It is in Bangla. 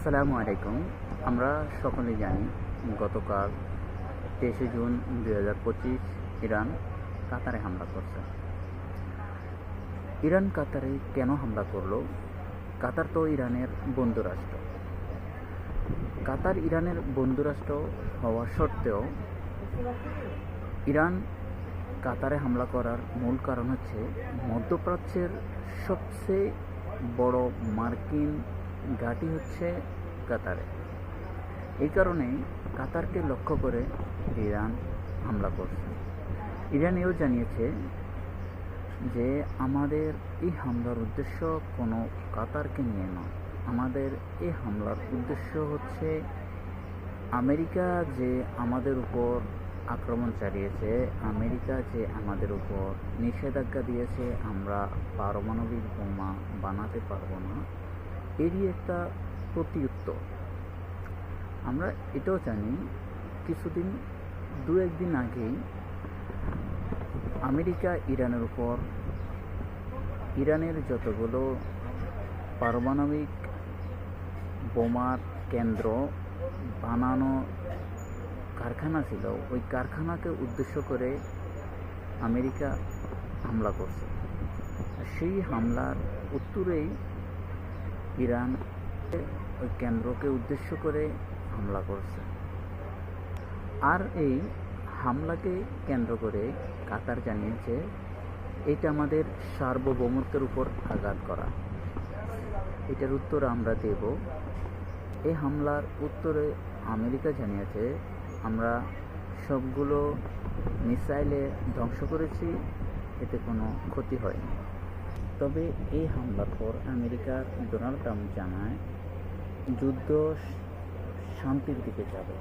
আসসালামু আলাইকুম। আমরা সকলে জানি গতকাল তেইশে জুন দুই হাজার পঁচিশ ইরান কাতারে হামলা করছে। ইরান কাতারে কেন হামলা করল? কাতার তো ইরানের বন্ধু রাষ্ট্র কাতার ইরানের বন্ধু রাষ্ট্র হওয়া সত্ত্বেও ইরান কাতারে হামলা করার মূল কারণ হচ্ছে মধ্যপ্রাচ্যের সবচেয়ে বড় মার্কিন ঘাঁটি হচ্ছে কাতারে। এই কারণেই কাতারকে লক্ষ্য করে ইরান হামলা করছে। ইরান এও জানিয়েছে যে, আমাদের এই হামলার উদ্দেশ্য কোনো কাতারকে নিয়ে নয়। আমাদের এই হামলার উদ্দেশ্য হচ্ছে আমেরিকা যে আমাদের উপর আক্রমণ চালিয়েছে, আমেরিকা যে আমাদের উপর নিষেধাজ্ঞা দিয়েছে, আমরা পারমাণবিক বোমা বানাতে পারব না। এরই একটা প্রতিউত্তর আমরা এটাও জানি, কিছুদিন, দু একদিন আগেই আমেরিকা ইরানের উপর ইরানের যতগুলো পারমাণবিক বোমার কেন্দ্র বানানো কারখানা ছিল, ওই কারখানাকে উদ্দেশ্য করে আমেরিকা হামলা করছে। সেই হামলার উত্তরেই ইরান ওই কেন্দ্রকে উদ্দেশ্য করে হামলা করছে। আর এই হামলাকে কেন্দ্র করে কাতার জানিয়েছে, এটা আমাদের সার্বভৌমত্বের উপর আঘাত করা। এটার উত্তর আমরা দেব। এই হামলার উত্তরে আমেরিকা জানিয়েছে, আমরা সবগুলো মিসাইলে ধ্বংস করেছি, এতে কোনো ক্ষতি হয়নি। তবে এই হামলার পর আমেরিকার ডোনাল্ড ট্রাম্প জানায় যুদ্ধ শান্তির দিকে যাবে।